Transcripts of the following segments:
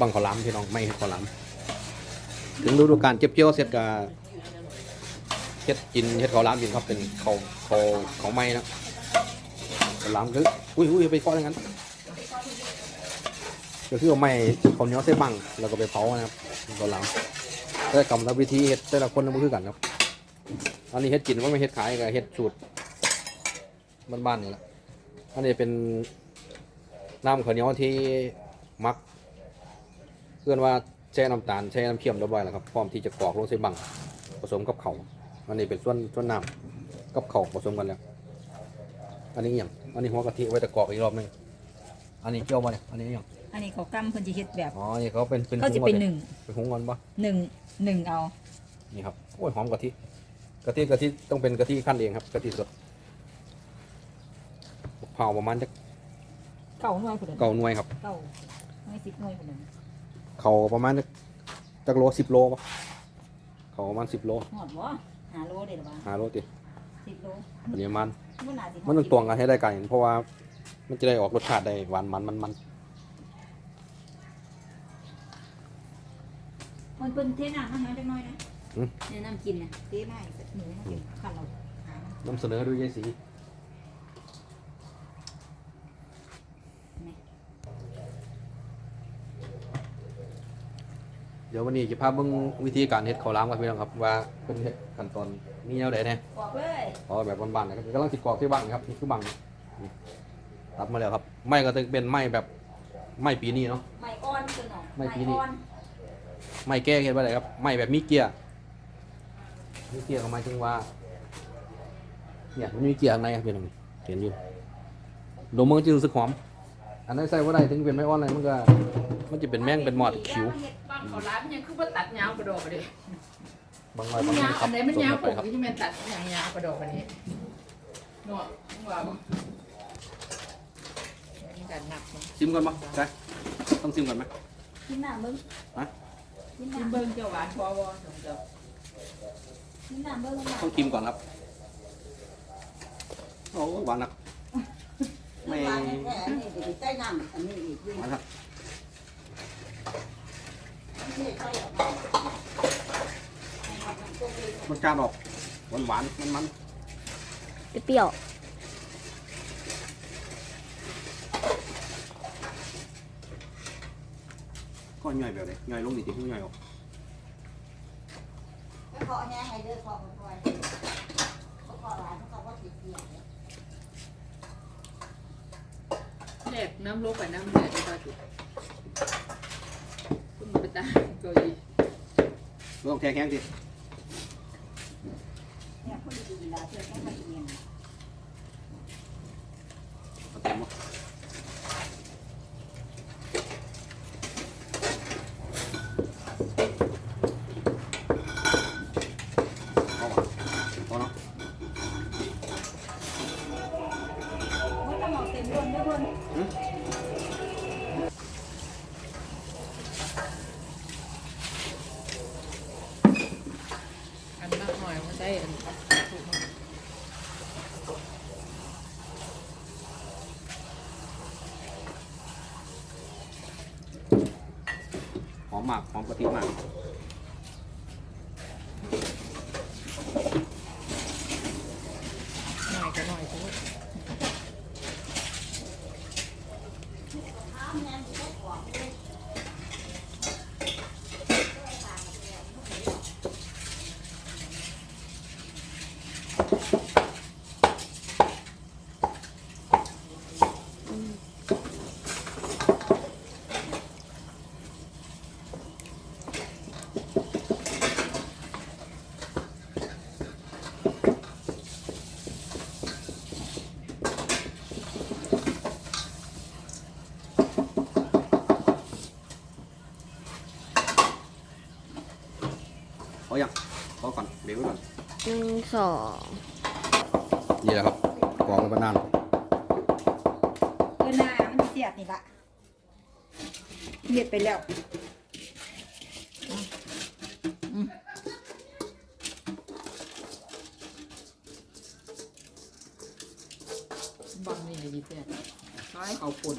บังขาวหลามพี่น้องไม่ขาวหลามถึงฤดูกาลเก็บเกี่ยวเสร็จก็เฮ็ดกินเฮ็ดขาวหลามกินครับเป็นเขาเขาเขาไม้นะขาวหลามคืออุ้ยอุ้ยไปเคาะอย่างนั้นก็คือเอาไม้ข้าเนียวใส่บังแล้วก็ไปเผานะครับขาวหลามแต่กรรมวิธีเฮ็ดแต่ละคนมันคือกันครับอันนี้เฮ็ดกินว่าไม่เฮ็ดขายก็เฮ็ดสูตรบ้านๆนี่แหละอันนี้เป็นน้ำข้าวเหนียวที่มัก เพื่อนว่าแช่น้ำตาลแช่น้ำเค็มเรียบร้อยแล้วครับพร้อมที่จะกรอกลงใส่บังผสมกับเขาวอันนี้เป็นส่วนส่วนน้ำกับเขาวผสมกันแล้ว อันนี้อหย่างอันนี้หัวกะทิไว้แต่กรอกอีกรอบหนึงอันนี้เกี่ยวมาเนี่ยอันนี้อหย่างอันนี้เขากำเพิ่นจะเฮ็ดแบบอ๋อนี่เขาเป็นเป็นเขาจะหุงเป็นก่อหนึ่งเป็นหุงก่อนปะหนึ่งหนึ่งเอานี่ครับโอ้ยหอมกะทิกะทิกะทิต้องเป็นกะทิขั้นเองครับกะทิสดเผาประมาณจะเก่าหน่วยคนเดิมเก่าหน่วยครับเก่าไม่สิบหน่วยคนเดิม เขาประมาณจักจักโลสิบโลปะเขาประมาณสิบโลหอดวะหาโลเด็ดวะห้าโลติสิบโลอันนี้ประมันมันน่าสิมันต้องตวงกันให้ได้กันเพราะว่ามันจะได้ออกรสชาติได้หวานมันมันมันมันเป็นเทน้ำอาหารจังน้อยนะเนี่ยน้ำกินนะเทได้แต่หนูน้ำกินขันเราหามันนำเสนอด้วยยายสี ดี๋ยววันนี้จะพาเบิ่งวิธีการเฮ็ดข้าวหลามกันพี่น้องครับว่าเป็นเฮ็ดขั้นตอนมีแนวใดแน่บอกเลยอ๋อแบบบ้านๆนะครับกำลังติดกรอกที่บังครับนี่คือบังนี่ตัดมาแล้วครับไม้ก็จะเป็นไม้แบบไม้ปีนี้เนาะไม่อ่อนเกินหน่อยไม่ปีนี้อ่อนไม้แก้เห็นว่าอะไรครับไม้แบบมีเกียร์มีเกียร์ก็หมายถึงว่าเนี่ยมันมีเกียร์ข้างในครับพี่น้องเห็นอยู่ดมมันก็จะรู้สึกหอมอันนั้นใส่ว่าได้ถึงเป็นไม้อ่อนอะไรมันก็มันจะเป็นแมงเป็นหมอดขิวบาง เขาร้านยังคือว่าตัดยาวกระโดดไปดิบางรอยมับานงยาวครัอับนไหนมันส่วนยาวไปผมครับที่มันตัดอย่างยาวกระโดดไปนี้หนวดหัวบ่มีการหนักมั้งซิมก่อนปะใช่ต้องซิมก่อนไหมกินน้ำเบิ้งฮะกินกินน้ำเบิ่งเจ้าหวานพอบ่สมเจ้ากินน้ำเบิ้งต้องชิมก่อนครับโอ้หวานนักไม่อันนี้เดี๋ยวใต้น้ำอันนี้อีกด้วย หวานครับนี่ใต้ออก มารสชาติออกหวานหวานมันมันเปรี้ยวๆก็ย่อยแบบนี้ย่อยลงนิดเดียวย่อยออกแล้วขอแห้งให้เด้อขอคนคอยเขาขอร้านเขาก็ติดเกียร์แดกน้ำลบไปน้ำเดือดก็จุด คุณไปตาตัวอีไม่ต้องแทงแข้งสิเนี่ยคนดีๆแล้วเพื่อนต้องมาเรียนเอาเต็มมั้เอาวะเอาเนาะว่าต้องเอาเต็มรวนด้วยเพื่อนอันมากหน่อยมันได้อัน หมมากหอมกะทิมากหน่อยก็หน่อยพู เอาก่อนเดี๋ยวไว้ก่อนหนึ่งสองนี่แหละครับกรองไปนานเพื่อนหน้ามันเสียดนี่ละเรียดไปแล้วบังนี่ดีเพื่อนน้อยเขาปุ่น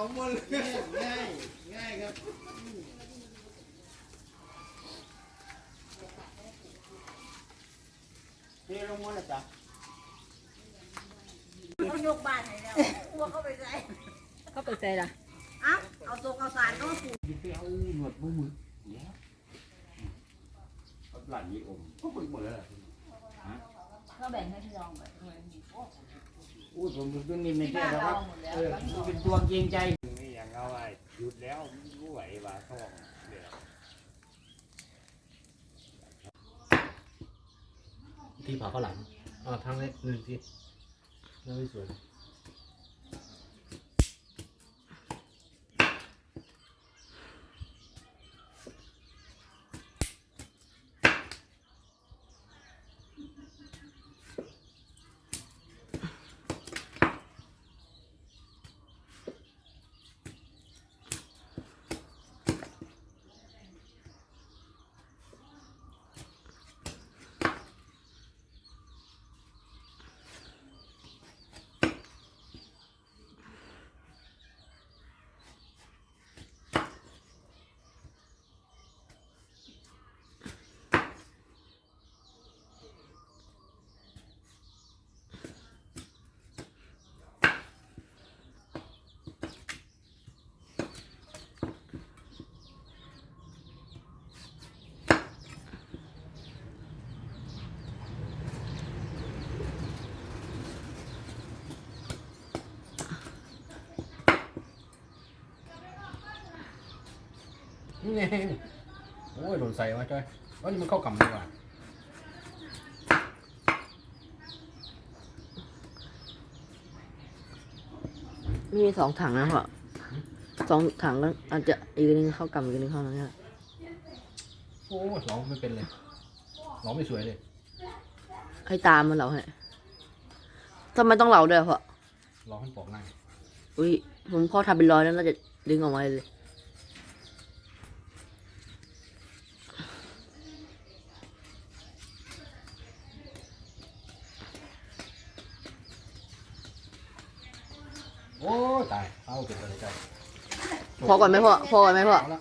นี่ลงมาแล้วจ้ะเขายกบ้านให้แล้วกลัวเขาไปใส่เขาไปใส่ละเอ้าเอาโซกเอาสารเขามาปลูกยิไปเอาหนวดมือมือเนี่ยเอาหลานยี่อมก็ฝึกหมดแล้วล่ะเขาแบ่งให้พี่รองไป อู้ผมเป็นนี่ไม่ใช่แล้วครับเออมันเป็นตัวเกรงใจนี่อย่างเอาไอ้หยุดแล้วไม่ไหวว่าท้องเดี๋ยวที่ผ่าข้าวหลังอ่าทางนี้หนึ่งที่นั่นไม่สวย นี่ไงโอ้ยโดนใส่มาจ้อยว่านี่มันเข้ากำดีกว่ามีสองถังนะพ่อสองถังแล้วอาจจะอีกนึงเข้ากำอีกนึงเข้านั้นเนี่ยโอ้ยร้องไม่เป็นเลยร้องไม่สวยเลย ให้ตามมันเหลาให้ทำไมต้องเหลาด้วยพ่อร้องให้ปอกง่ายอุ้ยผมพ่อทำเป็นร้อยแล้วน่าจะดึงออกมาเลย อ้ตายเอาเป็นอะไรใจพอก่อนไหมพ่อพอก่อนไหมพ่อ เอาละ